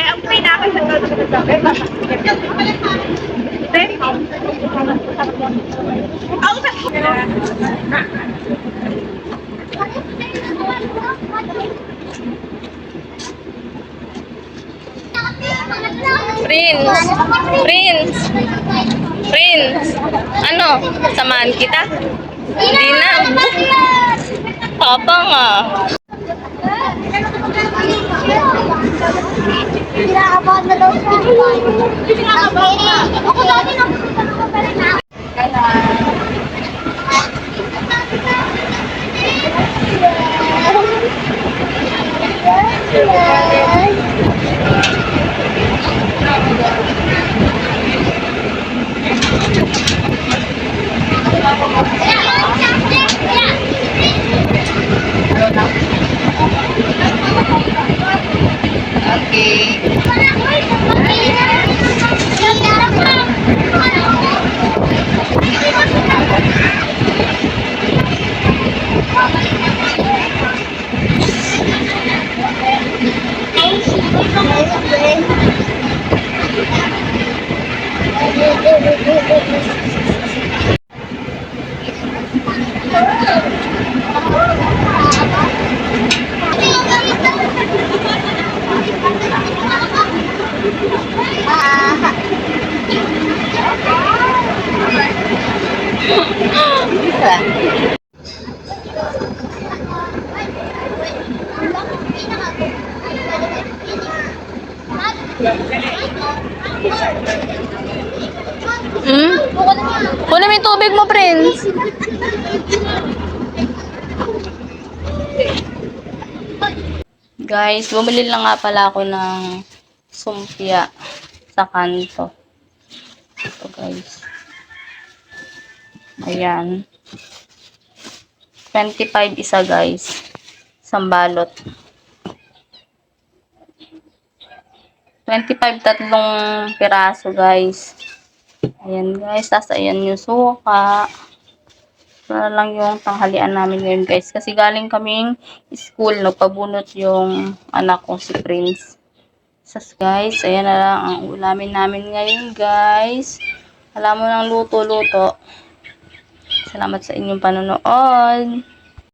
Kaya ang pinaka sa Prince. Prince. Prince. Ano? Samahan kita? Hindi na. Papa nga. Kinakabahan na daw siya. Kinakabahan na. Ako dati nang na. Hmm? Kunin mo yung tubig mo, Prince. Guys, bumili lang nga pala ako ng sumpia sa kanto. Ito, guys. Ayan. 25 isa, guys. Isang balot. 25 tatlong piraso, guys. Ayan, guys. Tapos, ayan yung suka. Para lang yung tanghalian namin ngayon, guys. Kasi galing kaming school, nagpabunot yung anak ko, si Prince. Sas, guys. Ayan na lang ang ulamin namin ngayon, guys. Alam mo ng luto-luto. Salamat sa inyong panonood.